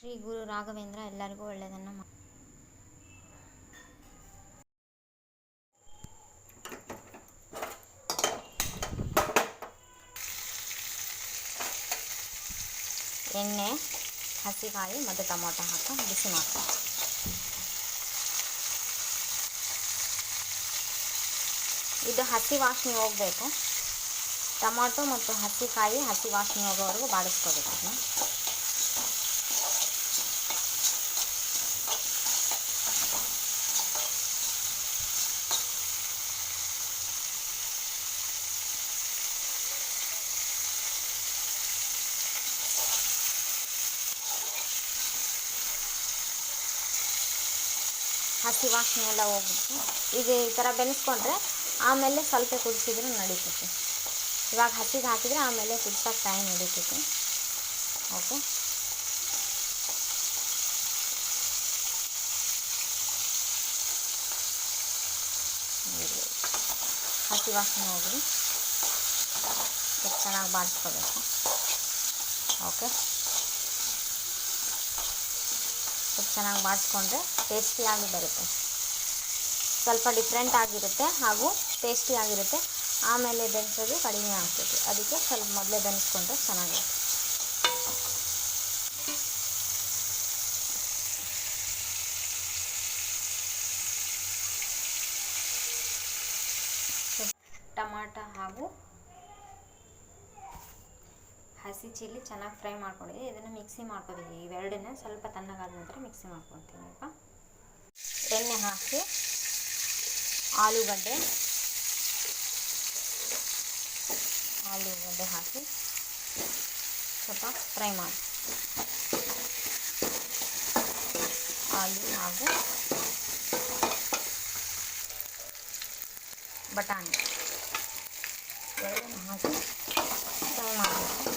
ಶ್ರೀ ಗುರು ರಾಘವೇಂದ್ರ ಎಲ್ಲರಿಗೂ ಒಳ್ಳೆಯದನ್ನು ಮಾ ಎಣ್ಣೆ, ಹಸಿಕಾಯಿ, ಮತ್ತು ಟೊಮೊಟೊ ಹಾಕಿ, ಬಿಸಿ ಮಾಡ್ತೀನಿ ಇದು ಹಸಿ ವಾಸನೆ ಹೋಗಬೇಕು. ಟೊಮೊಟೊ ಮತ್ತು ಹಸಿಕಾಯಿ ಹಸಿ ವಾಸನೆ ಹೋಗೋವರೆಗೂ ಬಾಡಿಸ್ಕೋಬೇಕು ಅದನ್ನ ಹಸಿ ವಾಸನೆ ಎಲ್ಲ ಹೋಗ್ಬಿಟ್ಟು ಇದು ಈ ಥರ ಬೆನೆಸ್ಕೊಂಡ್ರೆ ಆಮೇಲೆ ಸ್ವಲ್ಪ ಕುದಿಸಿದ್ರೆ ನಡೀತೈತೆ. ಇವಾಗ ಹಸಿಗೆ ಹಾಕಿದರೆ ಆಮೇಲೆ ಕುದಿಸೋಕೆ ಟೈಮ್ ಹಿಡಿತೈತಿ. ಓಕೆ ಹಸಿ ವಾಸನೆ ಎಷ್ಟು ಚೆನ್ನಾಗಿ ಬಾಡಿಸ್ಕೋಬೇಕು ಓಕೆ ಸ್ವಲ್ಪ ಚೆನ್ನಾಗಿ ಮಾಡಿಸ್ಕೊಂಡ್ರೆ ಟೇಸ್ಟಿಯಾಗಿ ಬರುತ್ತೆ. ಸ್ವಲ್ಪ ಡಿಫ್ರೆಂಟ್ ಆಗಿರುತ್ತೆ ಹಾಗೂ ಟೇಸ್ಟಿಯಾಗಿರುತ್ತೆ ಆಮೇಲೆ ಬೆನ್ಸೋದು ಕಡಿಮೆ ಆಗ್ತೈತಿ ಅದಕ್ಕೆ ಸ್ವಲ್ಪ ಮೊದಲೇ ಬೆನ್ಸ್ಕೊಂಡ್ರೆ ಚೆನ್ನಾಗಿರುತ್ತೆ. ಟಮಾಟ ಹಾಗೂ ಹಸಿ ಚಿಲ್ಲಿ ಚೆನ್ನಾಗಿ ಫ್ರೈ ಮಾಡ್ಕೊಂಡಿದ್ದೆ ಇದನ್ನು ಮಿಕ್ಸಿ ಮಾಡ್ಕೋಬೇಕು ಇವೆರಡನ್ನ ಸ್ವಲ್ಪ ತಣ್ಣಗಾದ ನಂತರ ಮಿಕ್ಸಿ ಮಾಡ್ಕೊತೀನಿ ಈಗ ಎಣ್ಣೆ ಹಾಕಿ, ಆಲೂಗಡ್ಡೆ ಆಲೂಗಡ್ಡೆ ಹಾಕಿ ಸ್ವಲ್ಪ ಫ್ರೈ ಮಾಡಿ. ಆಲೂ ಹಾಗೂ ಬಟಾಣಿ. ಎರಡನ್ನು ಹಾಕಿ ಫ್ರೈ ಮಾಡಬೇಕು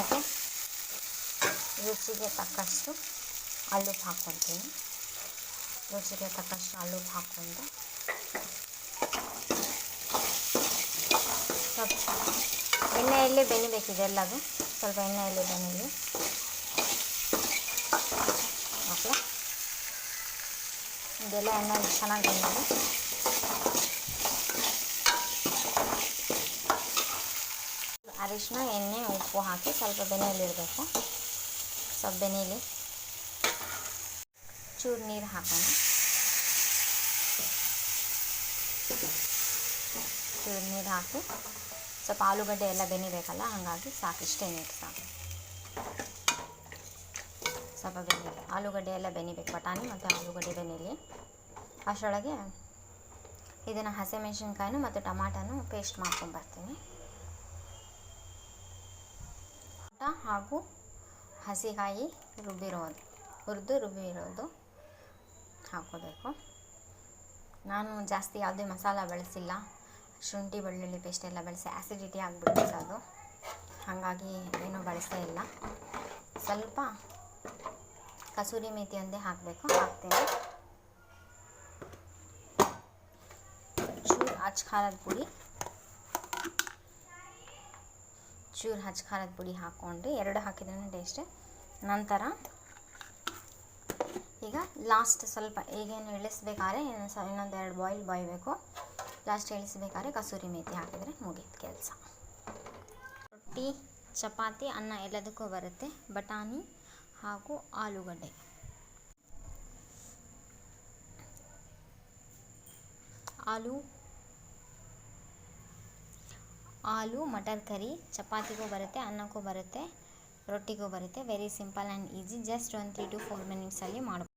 ಓಕೆ ರುಚಿಗೆ ತಕ್ಕಷ್ಟು ಅಲ್ಲುಪ್ಪು ಹಾಕ್ಕೊಳ್ತೀನಿ ರುಚಿಗೆ ತಕ್ಕಷ್ಟು ಅಲ್ಲುಪ್ಪು ಹಾಕ್ಕೊಂಡು ಸ್ವಲ್ಪ ಎಣ್ಣೆಯಲ್ಲಿ ಬೆನಿಬೇಕಿದೆ ಎಲ್ಲದು ಸ್ವಲ್ಪ ಎಣ್ಣೆಯಲ್ಲಿ ಬೆನೀಲಿ ಓಕೆ ಇದೆಲ್ಲ ಎಣ್ಣೆ ಚೆನ್ನಾಗಿ ಬಂದಿದೆ. ಅರಿಶಿನ ಎಣ್ಣೆ, ಉಪ್ಪು ಹಾಕಿ ಸ್ವಲ್ಪ ಬೆನೆಯಲ್ಲಿಡಬೇಕು ಸ್ವಲ್ಪ ಬೆನೀಲಿ ಚೂರು ನೀರು ಹಾಕೋಣ ಚೂರು ನೀರು ಹಾಕಿ ಸ್ವಲ್ಪ ಆಲೂಗಡ್ಡೆ ಎಲ್ಲ ಬೆನಿಬೇಕಲ್ಲ ಹಾಗಾಗಿ ಸಾಕಷ್ಟೇ ನೀರು ಸಾಕು ಸ್ವಲ್ಪ ಬೆನಿ ಆಲೂಗಡ್ಡೆ ಎಲ್ಲ ಬೆನಿಬೇಕು ಬಟಾಣಿ ಮತ್ತು ಆಲೂಗಡ್ಡೆ ಬೆನಿಲಿ ಅಷ್ಟರೊಳಗೆ ಇದನ್ನು ಹಸಿಮೆಣ್ಸಿನ್ಕಾಯಿನೂ ಮತ್ತು ಟಮಾಟನೂ ಪೇಸ್ಟ್ ಮಾಡ್ಕೊಂಬರ್ತೀನಿ ಟೊಮಟ ಹಾಗೂ ಹಸಿಕಾಯಿ ರುಬ್ಬಿರೋದು ಹುರಿದು ರುಬ್ಬಿರೋದು ಹಾಕೋಬೇಕು. ನಾನು ಜಾಸ್ತಿ ಯಾವುದೇ ಮಸಾಲ ಬಳಸಿಲ್ಲ. ಶುಂಠಿ, ಬೆಳ್ಳುಳ್ಳಿ ಪೇಸ್ಟ್ ಎಲ್ಲ ಬಳಸಿ ಆ್ಯಸಿಡಿಟಿ ಆಗಿಬಿಡುತ್ತೆ ಅದು. ಹಾಗಾಗಿ ಏನೂ ಬಳಸೇ ಇಲ್ಲ. ಸ್ವಲ್ಪ ಕಸೂರಿ ಮೇಥಿ ಒಂದೇ ಹಾಕಬೇಕು. ಹಾಕ್ತೇನೆ. ಚೂರು ಅಚ್ಚ ಖಾರದ ಪುಡಿ. ಚೂರು ಹಚ್ಚ ಖಾರದ ಪುಡಿ ಹಾಕ್ಕೊಂಡು ಎರಡು ಹಾಕಿದ್ರೆ ಟೇಸ್ಟ್ ನಂತರ ಈಗ ಲಾಸ್ಟ್ ಸ್ವಲ್ಪ ಈಗೇನು ಇಳಿಸ್ಬೇಕಾದ್ರೆ ಇನ್ನೊಂದು ಎರಡು ಬಾಯ್ಲ್ ಬಾಯ್ಬೇಕು ಲಾಸ್ಟ್ ಇಳಿಸ್ಬೇಕಾದ್ರೆ ಕಸೂರಿ ಮೇಥಿ ಹಾಕಿದರೆ ಮುಗೀತು ಕೆಲಸ. ರೊಟ್ಟಿ, ಚಪಾತಿ, ಅನ್ನ ಎಲ್ಲದಕ್ಕೂ ಬರುತ್ತೆ. ಬಟಾಣಿ ಹಾಗೂ ಆಲೂಗಡ್ಡೆ. ಆಲೂ ಆಲೂ, ಮಟರ್ ಕರಿ, ಚಪಾತಿಗೂ ಬರುತ್ತೆ, ಅನ್ನಕ್ಕೂ ಬರುತ್ತೆ, ರೊಟ್ಟಿಗೂ ಬರುತ್ತೆ. Very simple and easy just ಒಂದು ತ್ರೀ ಟು ಫೋರ್ ಮಿನಿಟ್ಸಲ್ಲಿ ಮಾಡ್ಬೋದು.